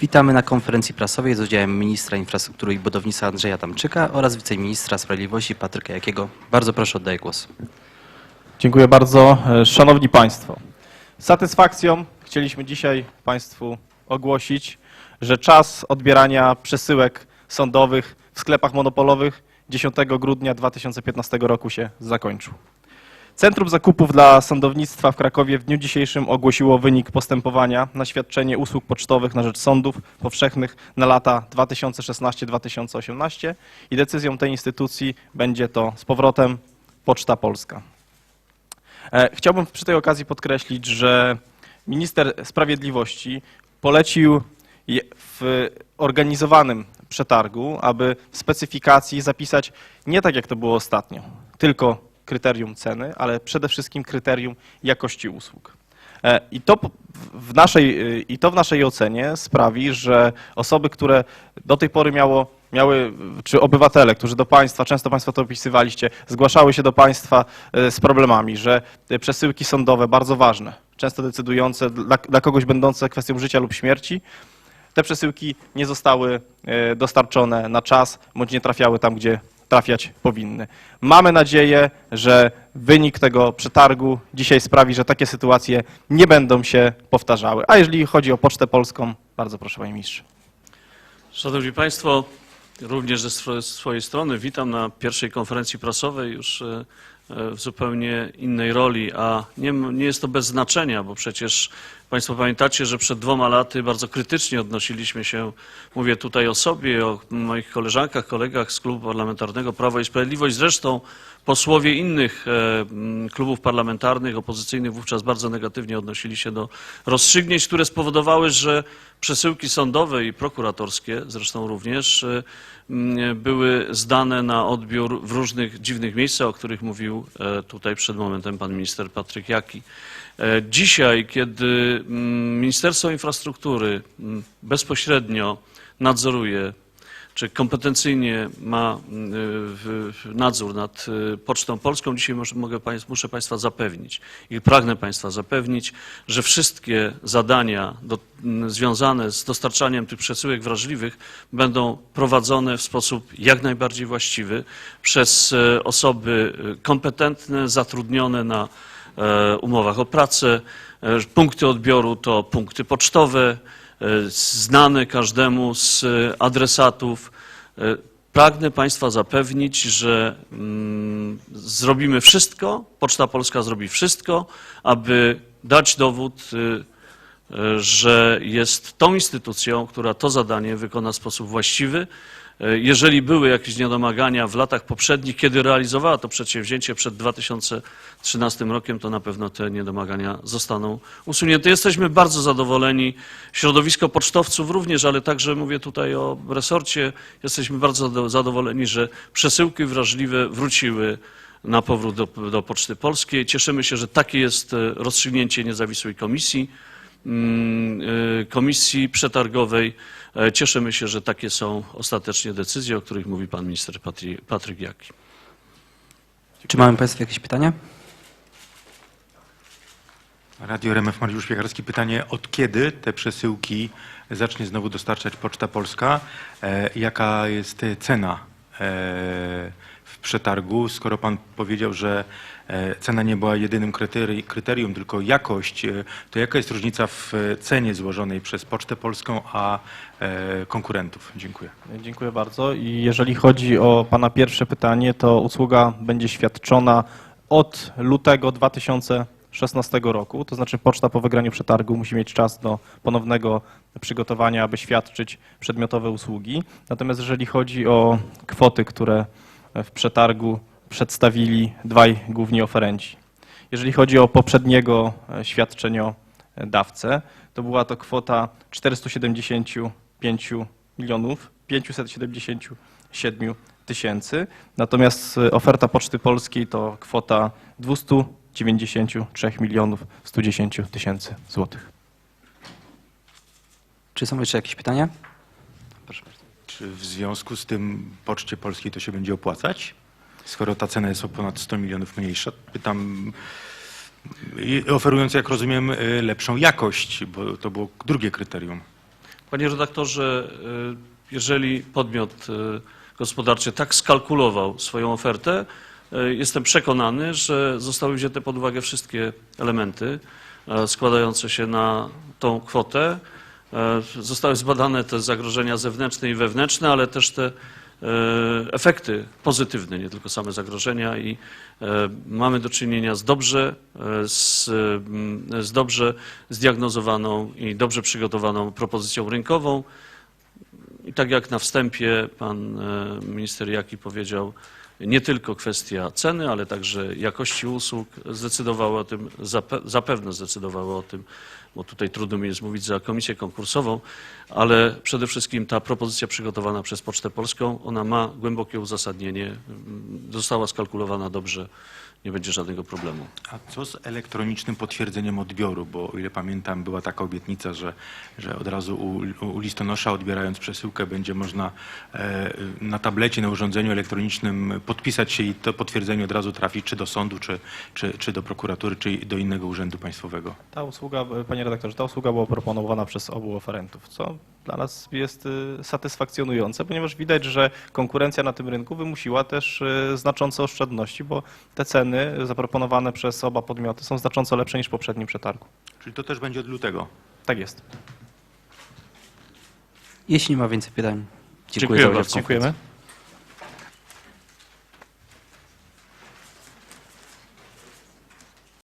Witamy na konferencji prasowej z udziałem ministra infrastruktury i budownictwa Andrzeja Tamczyka oraz wiceministra sprawiedliwości Patryka Jakiego. Bardzo proszę, oddaję głos. Dziękuję bardzo. E, Szanowni Państwo, z satysfakcją chcieliśmy dzisiaj Państwu ogłosić, że czas odbierania przesyłek sądowych w sklepach monopolowych 10 grudnia 2015 roku się zakończył. Centrum Zakupów dla Sądownictwa w Krakowie w dniu dzisiejszym ogłosiło wynik postępowania na świadczenie usług pocztowych na rzecz sądów powszechnych na lata 2016-2018 i decyzją tej instytucji będzie to z powrotem Poczta Polska. E, Chciałbym przy tej okazji podkreślić, że minister sprawiedliwości polecił w organizowanym przetargu, aby w specyfikacji zapisać nie tak jak to było ostatnio, tylko kryterium ceny, ale przede wszystkim kryterium jakości usług. E, I to w naszej, y, I to w naszej ocenie sprawi, że osoby, które do tej pory miało, miały, czy obywatele, którzy do państwa, często państwo to opisywaliście, zgłaszały się do państwa e, z problemami, że przesyłki sądowe, bardzo ważne, często decydujące dla, dla kogoś będące kwestią życia lub śmierci, te przesyłki nie zostały e, dostarczone na czas, bądź nie trafiały tam, gdzie trafiać powinny. Mamy nadzieję, że wynik tego przetargu dzisiaj sprawi, że takie sytuacje nie będą się powtarzały. A jeżeli chodzi o Pocztę Polską, bardzo proszę Panie Ministrze. Szanowni Państwo, również ze swojej strony witam na pierwszej konferencji prasowej już e, e, w zupełnie innej roli, a nie, nie jest to bez znaczenia, bo przecież Państwo pamiętacie, że przed dwoma laty bardzo krytycznie odnosiliśmy się, mówię tutaj o sobie, o moich koleżankach, kolegach z klubu parlamentarnego Prawo i Sprawiedliwość, zresztą posłowie innych e, klubów parlamentarnych, opozycyjnych wówczas bardzo negatywnie odnosili się do rozstrzygnięć, które spowodowały, że przesyłki sądowe i prokuratorskie zresztą również e, były zdane na odbiór w różnych dziwnych miejscach, o których mówił e, tutaj przed momentem pan minister Patryk Jaki. E, Dzisiaj, kiedy mm, Ministerstwo Infrastruktury mm, bezpośrednio nadzoruje czy kompetencyjnie ma w- nadzór nad y, Pocztą Polską, dzisiaj mogę muszę Państwa zapewnić i pragnę Państwa zapewnić, że wszystkie zadania do, związane z dostarczaniem tych przesyłek wrażliwych będą prowadzone w sposób jak najbardziej właściwy przez e, osoby e, kompetentne, zatrudnione na e, umowach o pracę. E, Punkty odbioru to punkty pocztowe, e, znane każdemu z e, adresatów. E, Pragnę Państwa zapewnić, że mm, zrobimy wszystko, Poczta Polska zrobi wszystko, aby dać dowód, że jest tą instytucją, która to zadanie wykona w sposób właściwy. E, Jeżeli były jakieś niedomagania w latach poprzednich, kiedy realizowała to przedsięwzięcie przed 2013 rokiem, to na pewno te niedomagania zostaną usunięte. Jesteśmy bardzo zadowoleni, środowisko pocztowców również, ale także mówię tutaj o resorcie, jesteśmy bardzo zado- zadowoleni, że przesyłki wrażliwe wróciły na powrót do, do Poczty Polskiej. Cieszymy się, że takie jest e, rozstrzygnięcie niezawisłej komisji komisji przetargowej. E, Cieszymy się, że takie są ostatecznie decyzje, o których mówi pan minister Patry, Patryk Jaki. Czy mamy Państwo jakieś pytania? Radio RMF Mariusz Piekarski. Pytanie, od kiedy te przesyłki zacznie znowu dostarczać Poczta Polska? E, jaka jest cena e, w przetargu? Skoro pan powiedział, że cena nie była jedynym kryteri- kryterium, tylko jakość, e, to jaka jest różnica w e, cenie złożonej przez Pocztę Polską a e, konkurentów? Dziękuję. Dziękuję bardzo. I jeżeli chodzi o Pana pierwsze pytanie, to usługa będzie świadczona od lutego 2016 roku. To znaczy poczta po wygraniu przetargu musi mieć czas do ponownego przygotowania, aby świadczyć przedmiotowe usługi. Natomiast jeżeli chodzi o kwoty, które w przetargu przedstawili dwaj główni oferenci. Jeżeli chodzi o poprzedniego e, świadczeniodawcę, to była to kwota 475 milionów 577 tysięcy, natomiast e, oferta Poczty Polskiej to kwota 293 milionów 110 tysięcy złotych. Czy są jeszcze jakieś pytania? Proszę bardzo. Czy w związku z tym Poczcie Polskiej to się będzie opłacać? Skoro ta cena jest o ponad 100 milionów mniejsza, pytam, oferując, jak rozumiem, y, lepszą jakość, bo to było drugie kryterium. Panie redaktorze, y, jeżeli podmiot y, gospodarczy tak skalkulował swoją ofertę, jestem przekonany, że zostały wzięte pod uwagę wszystkie elementy składające się na tą kwotę. Zostały zbadane te zagrożenia zewnętrzne i wewnętrzne, ale też te efekty pozytywne, nie tylko same zagrożenia i e, mamy do czynienia z dobrze, e, z, mm, z dobrze zdiagnozowaną i dobrze przygotowaną propozycją rynkową. I tak jak na wstępie pan e, minister Jaki powiedział, nie tylko kwestia ceny, ale także jakości usług zdecydowały o tym, zape- zapewne zdecydowały o tym, bo tutaj trudno mi jest mówić za komisję konkursową, ale przede wszystkim ta propozycja przygotowana przez Pocztę Polską, ona ma głębokie uzasadnienie, mm, została skalkulowana dobrze, nie będzie żadnego problemu. A co z elektronicznym potwierdzeniem odbioru? Bo o ile pamiętam, była taka obietnica, że, że od razu u, u listonosza odbierając przesyłkę będzie można e, na tablecie, na urządzeniu elektronicznym podpisać się i to potwierdzenie od razu trafić czy do sądu, czy, czy, czy do prokuratury, czy do innego urzędu państwowego. Ta usługa, panie redaktorze, ta usługa była proponowana przez obu oferentów, co dla nas jest y, satysfakcjonujące, ponieważ widać, że konkurencja na tym rynku wymusiła też y, znaczące oszczędności, bo te ceny zaproponowane przez oba podmioty są znacząco lepsze niż w poprzednim przetargu. Czyli to też będzie od lutego. Tak jest. Jeśli nie ma więcej pytań, dziękuję, Dziękuję za udział w konferencji. Dziękujemy.